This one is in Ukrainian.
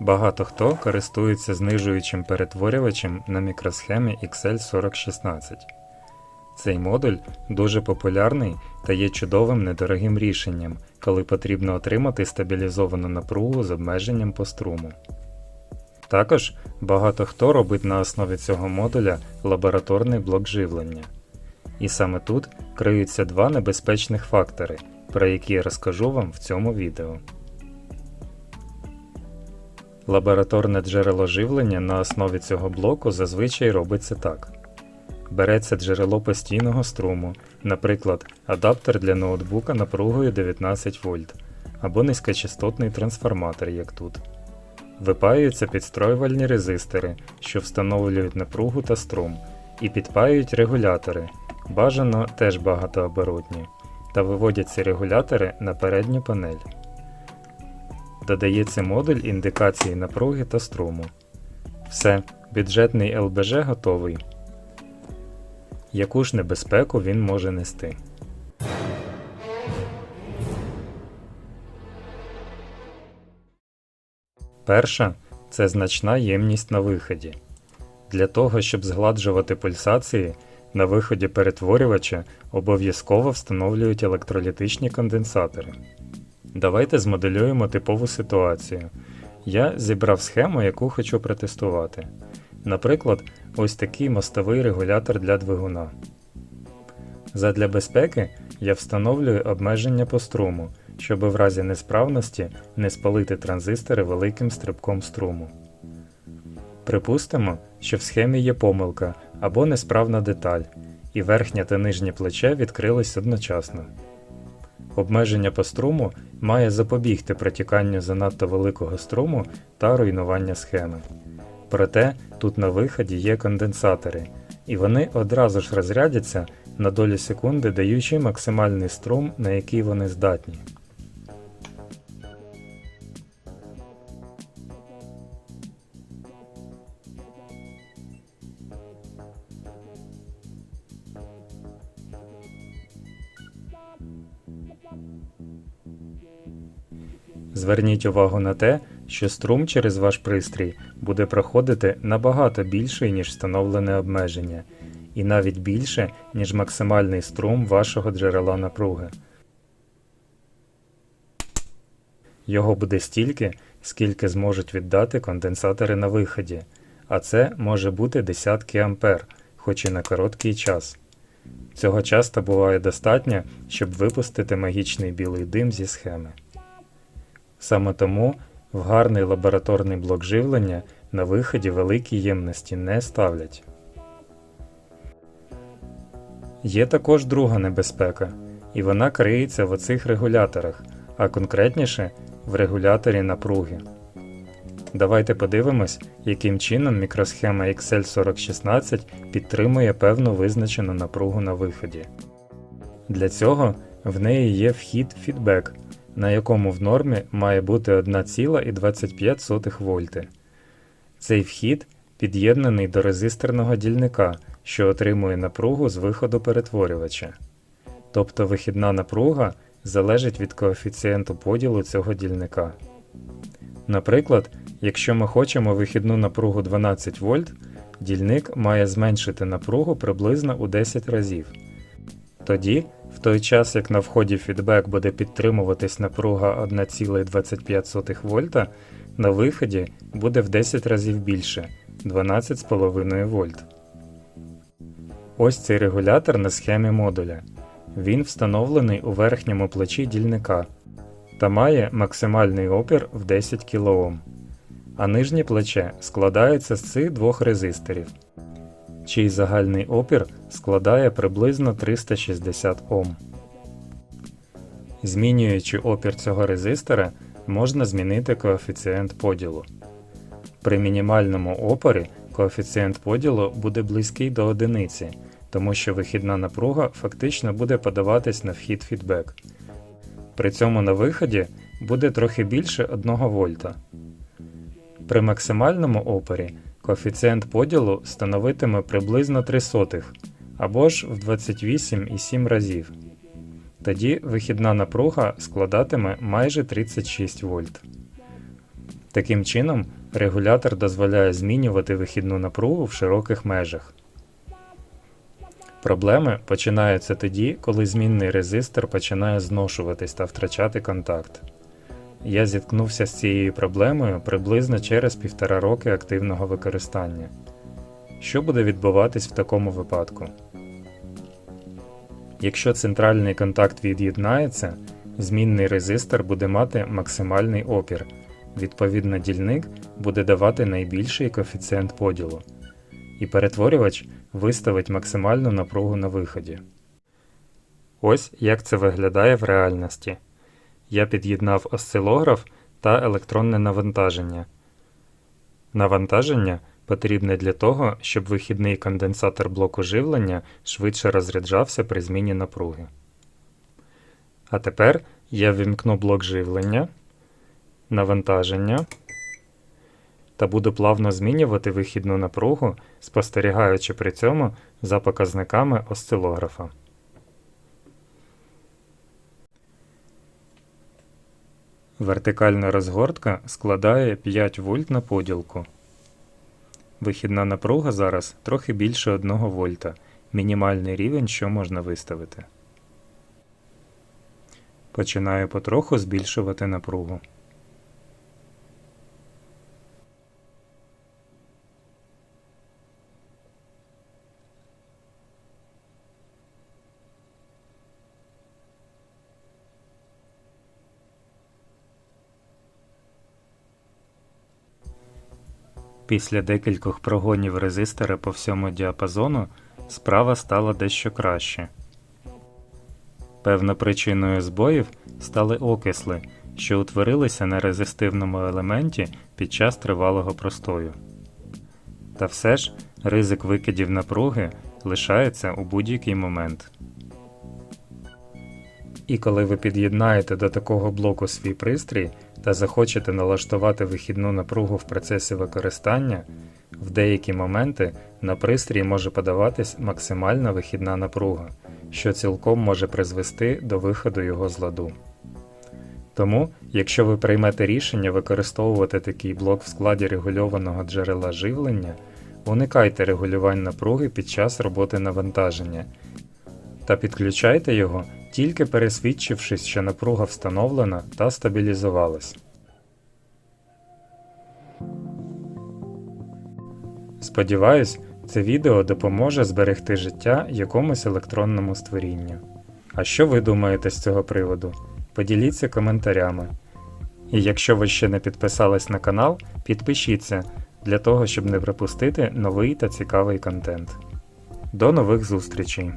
Багато хто користується знижуючим перетворювачем на мікросхемі XL4016. Цей модуль дуже популярний та є чудовим недорогим рішенням, коли потрібно отримати стабілізовану напругу з обмеженням по струму. Також багато хто робить на основі цього модуля лабораторний блок живлення. І саме тут криються два небезпечних фактори, про які я розкажу вам в цьому відео. Лабораторне джерело живлення на основі цього блоку зазвичай робиться так. Береться джерело постійного струму, наприклад, адаптер для ноутбука напругою 19 вольт або низькочастотний трансформатор, як тут. Випаюються підстроювальні резистори, що встановлюють напругу та струм, і підпаюють регулятори, бажано теж багатооборотні, та виводяться регулятори на передню панель. Додається модуль індикації напруги та струму. Все, бюджетний ЛБЖ готовий. Яку ж небезпеку він може нести? Перша це значна ємність на виході. Для того, щоб згладжувати пульсації, на виході перетворювача обов'язково встановлюють електролітичні конденсатори. Давайте змоделюємо типову ситуацію. Я зібрав схему, яку хочу протестувати. Наприклад, ось такий мостовий регулятор для двигуна. Задля безпеки я встановлюю обмеження по струму, щоб в разі несправності не спалити транзистори великим стрибком струму. Припустимо, що в схемі є помилка або несправна деталь, і верхнє та нижнє плече відкрились одночасно. Обмеження по струму має запобігти протіканню занадто великого струму та руйнування схеми. Проте тут на виході є конденсатори, і вони одразу ж розрядяться на долю секунди, даючи максимальний струм, на який вони здатні. Зверніть увагу на те, що струм через ваш пристрій буде проходити набагато більший, ніж встановлене обмеження, і навіть більше, ніж максимальний струм вашого джерела напруги. Його буде стільки, скільки зможуть віддати конденсатори на виході, а це може бути десятки ампер, хоч і на короткий час. Цього часто буває достатньо, щоб випустити магічний білий дим зі схеми. Саме тому в гарний лабораторний блок живлення на виході великі ємності не ставлять. Є також друга небезпека, і вона криється в оцих регуляторах, а конкретніше в регуляторі напруги. Давайте подивимось, яким чином мікросхема XL4016 підтримує певну визначену напругу на виході. Для цього в неї є вхід фідбек, на якому в нормі має бути 1,25 вольти. Цей вхід під'єднаний до резисторного дільника, що отримує напругу з виходу перетворювача. Тобто вихідна напруга залежить від коефіцієнту поділу цього дільника. Наприклад, якщо ми хочемо вихідну напругу 12 вольт, дільник має зменшити напругу приблизно у 10 разів. Тоді, в той час як на вході фідбек буде підтримуватись напруга 1,25 вольта, на виході буде в 10 разів більше 12,5 вольт. Ось цей регулятор на схемі модуля. Він встановлений у верхньому плечі дільника та має максимальний опір в 10 кОм, а нижнє плече складається з цих двох резисторів, чий загальний опір складає приблизно 360 Ом. Змінюючи опір цього резистора, можна змінити коефіцієнт поділу. При мінімальному опорі коефіцієнт поділу буде близький до одиниці, тому що вихідна напруга фактично буде подаватись на вхід фідбек. При цьому на виході буде трохи більше 1 вольта. При максимальному опорі коефіцієнт поділу становитиме приблизно 3 сотих або ж в 28,7 разів. Тоді вихідна напруга складатиме майже 36 вольт. Таким чином, регулятор дозволяє змінювати вихідну напругу в широких межах. Проблеми починаються тоді, коли змінний резистор починає зношуватись та втрачати контакт. Я зіткнувся з цією проблемою приблизно через півтора роки активного використання. Що буде відбуватись в такому випадку? Якщо центральний контакт від'єднається, змінний резистор буде мати максимальний опір. Відповідно, дільник буде давати найбільший коефіцієнт поділу, і перетворювач виставить максимальну напругу на виході. Ось як це виглядає в реальності. Я під'єднав осцилограф та електронне навантаження. Навантаження потрібне для того, щоб вихідний конденсатор блоку живлення швидше розряджався при зміні напруги. А тепер я вімкну блок живлення, навантаження та буду плавно змінювати вихідну напругу, спостерігаючи при цьому за показниками осцилографа. Вертикальна розгортка складає 5 вольт на поділку. Вихідна напруга зараз трохи більше 1 вольта. Мінімальний рівень, що можна виставити. Починаю потроху збільшувати напругу. Після декількох прогонів резистора по всьому діапазону справа стала дещо краще. Певно причиною збоїв стали окисли, що утворилися на резистивному елементі під час тривалого простою. Та все ж ризик викидів напруги лишається у будь-який момент. І коли ви під'єднаєте до такого блоку свій пристрій та захочете налаштувати вихідну напругу в процесі використання, в деякі моменти на пристрій може подаватись максимальна вихідна напруга, що цілком може призвести до виходу його з ладу. Тому, якщо ви приймете рішення використовувати такий блок в складі регульованого джерела живлення, уникайте регулювань напруги під час роботи навантаження та підключайте його тільки пересвідчившись, що напруга встановлена та стабілізувалась. Сподіваюсь, це відео допоможе зберегти життя якомусь електронному створінню. А що ви думаєте з цього приводу? Поділіться коментарями. І якщо ви ще не підписались на канал, підпишіться для того, щоб не пропустити новий та цікавий контент. До нових зустрічей!